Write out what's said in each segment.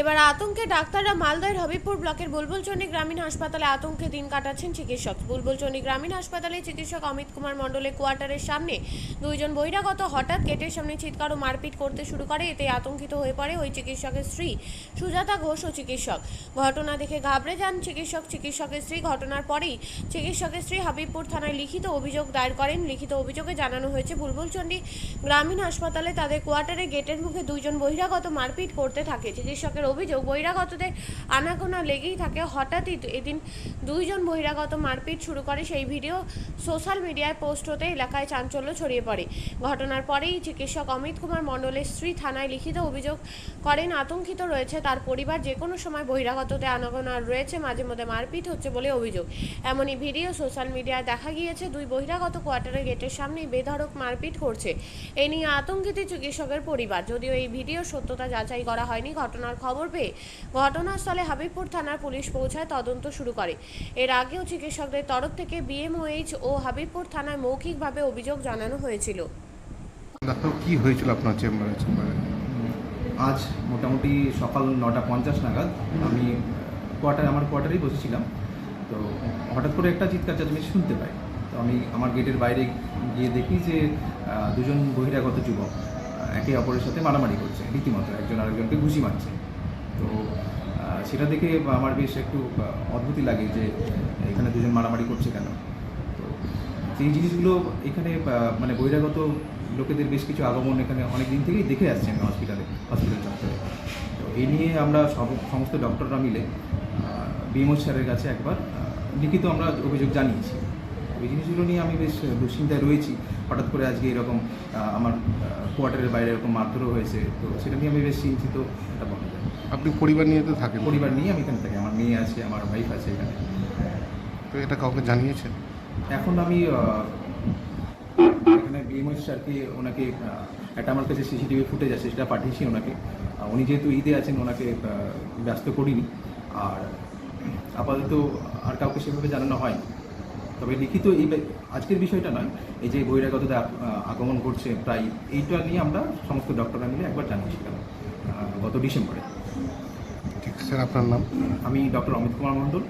এবার আতঙ্কে ডাক্তাররা মালদহের হবিপুর ব্লকের বুলবুলচন্ডী গ্রামীণ হাসপাতালে আতঙ্কে দিন কাটাচ্ছেন চিকিৎসক। বুলবুলচন্ডী গ্রামীণ হাসপাতালে চিকিৎসক অমিত কুমার মণ্ডলের কোয়ার্টারের সামনে দুইজন বহিরাগত হঠাৎ গেটের সামনে চিৎকার ও মারপিট করতে শুরু করে, এতে আতঙ্কিত হয়ে পড়ে ওই চিকিৎসকের স্ত্রী সুজাতা ঘোষ ও চিকিৎসক। ঘটনা দেখে ঘাবড়ে যান চিকিৎসক। চিকিৎসকের স্ত্রী ঘটনার পরেই চিকিৎসকের স্ত্রী হাবিবপুর থানায় লিখিত অভিযোগ দায়ের করেন। লিখিত অভিযোগে জানানো হয়েছে, বুলবুলচন্ডী গ্রামীণ হাসপাতালে তাদের কোয়ার্টারে গেটের মুখে দুইজন বহিরাগত মারপিট করতে থাকে। চিকিৎসকের অভিযোগ, বহিরাগতদের আনাগোনা লেগেই থাকে। হঠাৎই এদিন দুইজন বহিরাগত মারপিট শুরু করে। সেই ভিডিও সোশ্যাল মিডিয়ায় পোস্ট হতে এলাকায় চাঞ্চল্য ছড়িয়ে পড়ে। ঘটনার পরেই চিকিৎসক অমিত কুমার মণ্ডলের স্ত্রী থানায় লিখিত অভিযোগ করেন, আতঙ্কিত রয়েছে তার পরিবার। যে কোনো সময় বহিরাগততে আনাগোনা রয়েছে, মাঝে মধ্যে মারপিট হচ্ছে বলে অভিযোগ। এমনই ভিডিও সোশ্যাল মিডিয়ায় দেখা গিয়েছে, দুই বহিরাগত কোয়ার্টারের গেটের সামনেই বেধড়ক মারপিট করছে। এ নিয়ে আতঙ্কিত চিকিৎসকের পরিবার। যদিও এই ভিডিও সত্যতা যাচাই করা হয়নি, ঘটনার খবর পেয়ে ঘটনাস্থলে হাবিবপুর থানার পুলিশ পৌঁছায় তদন্ত শুরু করে। এর আগেও চিকিৎসকদের তরফ থেকে বিএমওএইচ ও হাবিবপুর থানায় মৌখিকভাবে অভিযোগ জানানো হয়েছিল। ডাক্তার কি হয়েছিল আপনার চেম্বারে? চেম্বারে? আজ মোটামুটি সকাল নটা পঞ্চাশ নাগাদ আমি কোয়ার্টার আমার কোয়ার্টারেই বসেছিলাম। তো হঠাৎ করে একটা চিৎকার চেঁচামেচি শুনতে পাই। তো আমি আমার গেটের বাইরে গিয়ে দেখি যে দুজন বহিরাগত যুবক একে অপরের সাথে মারামারি করছে রীতিমতো একজন আরেকজনকে ঘুষি মারছে। তো সেটা দেখে আমার বেশ একটু অদ্ভুতই লাগে যে এখানে দুজন মারামারি করছে কেন? তো সেই জিনিসগুলো এখানে মানে বহিরাগত লোকেদের বেশ কিছু আগমন এখানে অনেক দিন থেকেই দেখে আসছি আমি হসপিটালে হসপিটাল চত্বরে। তো এই নিয়ে আমরা সব, সমস্ত ডক্টররা মিলে বিএমও স্যারের কাছে একবার লিখিত আমরা অভিযোগ জানিয়েছি। ওই জিনিসগুলো নিয়ে আমি বেশ দুশ্চিন্তায় রয়েছি। হঠাৎ করে আজকে এরকম আমার কোয়ার্টারের বাইরে এরকম মারধরও হয়েছে। তো সেটা নিয়ে আমি বেশ চিন্তিত যায় আপনি পরিবার নিয়ে তো থাকেন। পরিবার নিয়ে আমি এখানে থাকি আমার মেয়ে আছে আমার ওয়াইফ আছে এখানে। তো এটা কাউকে জানিয়েছেন? এখন আমি এখানে বিএমও স্যারকে ওনাকে একটা আমার কাছে সিসিটিভি ফুটেজ আছে সেটা পাঠিয়েছি ওনাকে। উনি যেহেতু ঈদে আছেন ওনাকে ব্যস্ত করিনি। আর আপাতত আর কাউকে সেভাবে জানানো হয় তবে লিখিত এই আজকের বিষয়টা নয় এই যে বহিরাগতদের আগমন করছে প্রায় এইটা নিয়ে আমরা সমস্ত ডক্টররা মিলে একবার জানিয়েছিলাম। গত ডিসেম্বরে। ঠিক স্যার আপনার নাম? আমি ডক্টর অমিত কুমার মণ্ডল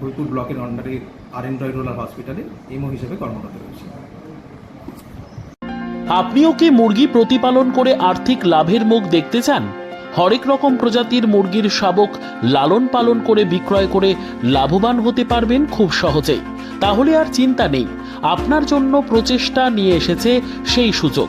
হরিপুর ব্লকের আন্ডারে আর এন রয় রোলার হসপিটালে এমও হিসেবে কর্মরত রয়েছি। আপনিও কি মুরগি প্রতিপালন করে আর্থিক লাভের মুখ দেখতে চান? হরেক রকম প্রজাতির মুরগির শাবক লালন পালন করে বিক্রয় করে লাভবান হতে পারবেন খুব সহজেই। তাহলে আর চিন্তা নেই আপনার জন্য প্রচেষ্টা নিয়ে এসেছে সেই সুযোগ।